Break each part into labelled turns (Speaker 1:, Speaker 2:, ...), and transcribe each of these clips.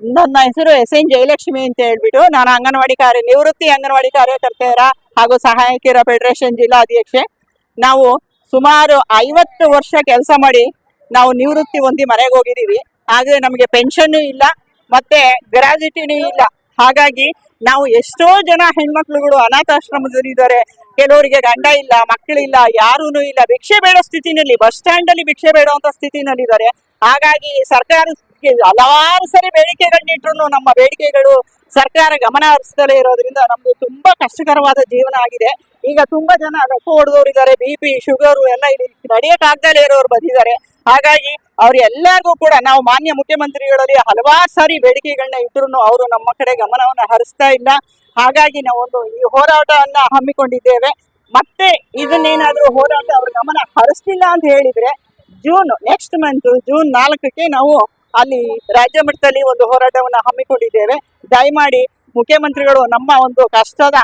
Speaker 1: ನನ್ನ ಹೆಸರು S N Jayalakshmi ಅಂತ ಹೇಳ್ಬಿಟ್ಟು ನಾನು ಅಂಗನವಾಡಿ ಕಾರ್ಯ, ನಿವೃತ್ತಿ ಅಂಗನವಾಡಿ ಕಾರ್ಯಕರ್ತೆಯರ ಹಾಗೂ ಸಹಾಯಕಿಯರ ಫೆಡರೇಷನ್ ಜಿಲ್ಲಾ ಅಧ್ಯಕ್ಷೆ. ನಾವು ಸುಮಾರು ಐವತ್ತು ವರ್ಷ ಕೆಲಸ ಮಾಡಿ ನಾವು ನಿವೃತ್ತಿ ಹೊಂದಿ ಮನೆಗೆ ಹೋಗಿದ್ದೀವಿ. ಆದರೆ ನಮಗೆ ಪೆನ್ಷನ್ ಇಲ್ಲ, ಮತ್ತೆ ಗ್ರಾಜ್ಯುಟಿನೂ ಇಲ್ಲ. ಹಾಗಾಗಿ ನಾವು ಎಷ್ಟೋ ಜನ ಹೆಣ್ಮಕ್ಳುಗಳು ಅನಾಥಾಶ್ರಮದಲ್ಲಿದ್ದಾರೆ ಕೆಲವರಿಗೆ ಗಂಡ ಇಲ್ಲ ಮಕ್ಕಳಿಲ್ಲ ಯಾರೂ ಇಲ್ಲ. ಭಿಕ್ಷೆ ಬೇಡೋ ಸ್ಥಿತಿನಲ್ಲಿ, ಬಸ್ ಸ್ಟ್ಯಾಂಡ್ ಅಲ್ಲಿ ಭಿಕ್ಷೆ ಬೇಡುವಂತ ಸ್ಥಿತಿನಲ್ಲಿದ್ದಾರೆ. ಹಾಗಾಗಿ ಸರ್ಕಾರಕ್ಕೆ ಹಲವಾರು ಸರಿ ಬೇಡಿಕೆಗಳನ್ನಿಟ್ರು ನಮ್ಮ ಬೇಡಿಕೆಗಳು ಸರ್ಕಾರ ಗಮನ ಹರಿಸ್ತಲೇ ಇರೋದ್ರಿಂದ ನಮ್ದು ತುಂಬಾ ಕಷ್ಟಕರವಾದ ಜೀವನ ಆಗಿದೆ. ಈಗ ತುಂಬಾ ಜನ ರೊಕ್ಕ ಹೊಡೆದವರು ಇದ್ದಾರೆ ಬಿ ಪಿ ಶುಗರು ಎಲ್ಲ ಇಲ್ಲಿ ನಡೆಯಕ್ ಆಗ್ದಲೇ ಇರೋರು ಬಂದಿದ್ದಾರೆ. ಹಾಗಾಗಿ ಅವ್ರೆಲ್ಲರಿಗೂ ಕೂಡ ನಾವು ಮಾನ್ಯ ಮುಖ್ಯಮಂತ್ರಿಗಳಲ್ಲಿ ಹಲವಾರು ಸಾರಿ ಬೇಡಿಕೆಗಳನ್ನ ಇಟ್ಟರು ಅವರು ನಮ್ಮ ಕಡೆ ಗಮನವನ್ನ ಹರಿಸ್ತಾ ಇಲ್ಲ. ಹಾಗಾಗಿ ನಾವೊಂದು ಈ ಹೋರಾಟವನ್ನ ಹಮ್ಮಿಕೊಂಡಿದ್ದೇವೆ. ಮತ್ತೆ ಇದನ್ನೇನಾದ್ರೂ ಹೋರಾಟ ಅವ್ರ ಗಮನ ಹರಿಸ್ಲಿಲ್ಲ ಅಂತ ಹೇಳಿದ್ರೆ ಜೂನ್ ನೆಕ್ಸ್ಟ್ ಮಂತ್ ಜೂನ್ ನಾಲ್ಕಕ್ಕೆ ನಾವು ಅಲ್ಲಿ ರಾಜ್ಯ ಮಟ್ಟದಲ್ಲಿ ಒಂದು ಹೋರಾಟವನ್ನ ಹಮ್ಮಿಕೊಂಡಿದ್ದೇವೆ. ದಯಮಾಡಿ ಮುಖ್ಯಮಂತ್ರಿಗಳು ನಮ್ಮ ಒಂದು ಕಷ್ಟದ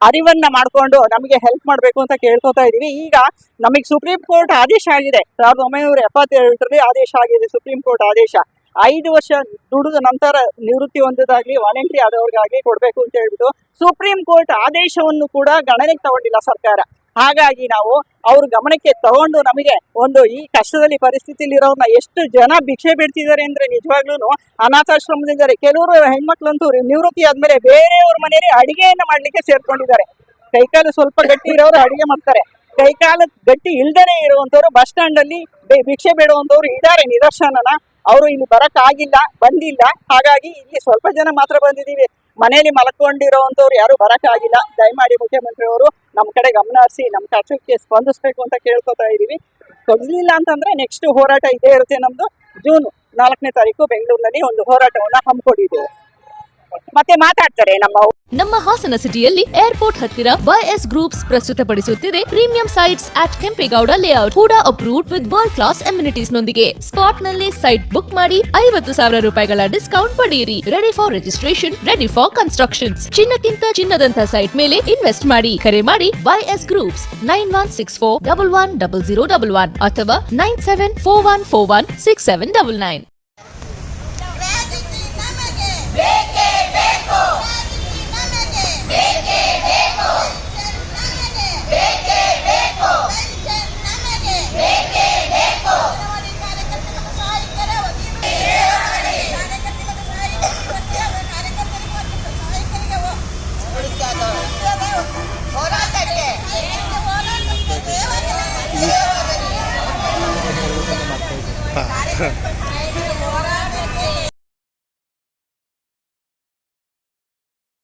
Speaker 1: ಅರಿವನ್ನ ಮಾಡ್ಕೊಂಡು ನಮಗೆ ಹೆಲ್ಪ್ ಮಾಡಬೇಕು ಅಂತ ಕೇಳ್ಕೊತಾ ಇದೀವಿ ಈಗ ನಮಗೆ ಸುಪ್ರೀಂ ಕೋರ್ಟ್ ಆದೇಶ ಆಗಿದೆ. ಸಾವಿರದ ಒಂಬೈನೂರ ಎಪ್ಪತ್ತೇಳರಲ್ಲಿ ಆದೇಶ ಆಗಿದೆ ಸುಪ್ರೀಂ ಕೋರ್ಟ್ ಆದೇಶ. ಐದು ವರ್ಷ ದುಡಿದ ನಂತರ ನಿವೃತ್ತಿ ಹೊಂದದಾಗ್ಲಿ ವಾಲಂಟ್ರಿ ಆದವ್ರಿಗಾಗ್ಲಿ ಕೊಡಬೇಕು ಅಂತ ಹೇಳ್ಬಿಟ್ಟು ಸುಪ್ರೀಂ ಕೋರ್ಟ್ ಆದೇಶವನ್ನು ಕೂಡ ಗಣನೆಗೆ ತಗೊಂಡಿಲ್ಲ ಸರ್ಕಾರ. ಹಾಗಾಗಿ ನಾವು ಅವ್ರ ಗಮನಕ್ಕೆ ತಗೊಂಡು ನಮಗೆ ಒಂದು ಈ ಕಷ್ಟದಲ್ಲಿ ಪರಿಸ್ಥಿತಿಯಲ್ಲಿ ಇರೋರ್ನ ಎಷ್ಟು ಜನ ಭಿಕ್ಷೆ ಬಿಡ್ತಿದ್ದಾರೆ ಅಂದ್ರೆ ನಿಜವಾಗ್ಲೂ ಅನಾಥಾಶ್ರಮದಿದ್ದಾರೆ ಕೆಲವರು ಹೆಣ್ಮಕ್ಳಂತೂ ನಿವೃತ್ತಿ ಆದ್ಮೇಲೆ ಬೇರೆಯವ್ರ ಮನೆಯಲ್ಲಿ ಅಡಿಗೆಯನ್ನ ಮಾಡ್ಲಿಕ್ಕೆ ಸೇರ್ಕೊಂಡಿದ್ದಾರೆ. ಕೈಕಾಲು ಸ್ವಲ್ಪ ಗಟ್ಟಿ ಇರೋರು ಅಡಿಗೆ ಮಾಡ್ತಾರೆ. ಕೈಕಾಲು ಗಟ್ಟಿ ಇಲ್ದೇನೆ ಇರುವಂತವ್ರು ಬಸ್ ಸ್ಟ್ಯಾಂಡ್ ಅಲ್ಲಿ ಭಿಕ್ಷೆ ಬೇಡುವಂತವ್ರು ಇದ್ದಾರೆ. ನಿದರ್ಶನನ ಅವರು ಇಲ್ಲಿ ಬರಕ್ ಆಗಿಲ್ಲ ಬಂದಿಲ್ಲ. ಹಾಗಾಗಿ ಇಲ್ಲಿ ಸ್ವಲ್ಪ ಜನ ಮಾತ್ರ ಬಂದಿದೀವಿ ಮನೆಯಲ್ಲಿ ಮಲ್ಕೊಂಡಿರೋವಂಥವ್ರು ಯಾರು ಬರಕ್ ಆಗಿಲ್ಲ. ದಯಮಾಡಿ ಮುಖ್ಯಮಂತ್ರಿ ಅವರು ನಮ್ಮ ಕಡೆ ಗಮನ ಹರಿಸಿ, ನಮ್ಮ ಕಷ್ಟಕ್ಕೆ ಸ್ಪಂದಿಸ್ಬೇಕು ಅಂತ ಕೇಳ್ಕೊತಾ ಇದೀವಿ ಕೊಡ್ಲಿಲ್ಲ ಅಂತಂದ್ರೆ ನೆಕ್ಸ್ಟ್ ಹೋರಾಟ ಇದೇ ಇರುತ್ತೆ ನಮ್ದು. ಜೂನ್ ನಾಲ್ಕನೇ ತಾರೀಕು ಬೆಂಗಳೂರಿನಲ್ಲಿ ಒಂದು ಹೋರಾಟವನ್ನ ಹಮ್ಮಿಕೊಂಡಿದ್ದೇವೆ. ಮತ್ತೆ ಮಾತಾಡ್ತಾರೆ ನಮ್ಮ
Speaker 2: ನಮ್ಮ ಹಾಸನ ಸಿಟಿಯಲ್ಲಿ ಏರ್ಪೋರ್ಟ್ ಹತ್ತಿರ YS groups ಪ್ರಸ್ತುತಪಡಿಸುತ್ತಿದೆ. Premium sites at Kempegowda layout ಕೂಡ approved with world class amenities ನೊಂದಿಗೆ. ಸ್ಪಾಟ್ನಲ್ಲಿ ಸೈಟ್ ಬುಕ್ ಮಾಡಿ ಐವತ್ತು ಸಾವಿರ ರೂಪಾಯಿಗಳ ಡಿಸ್ಕೌಂಟ್ ಪಡೆಯಿರಿ. Ready for registration ready for constructions ಚಿನ್ನಕ್ಕಿಂತ ಚಿನ್ನದಂತ ಸೈಟ್ ಮೇಲೆ ಇನ್ವೆಸ್ಟ್ ಮಾಡಿ. ಕರೆ ಮಾಡಿ YS groups nine one six four double one double zero double one ಅಥವಾ nine seven four one four one six seven double nine.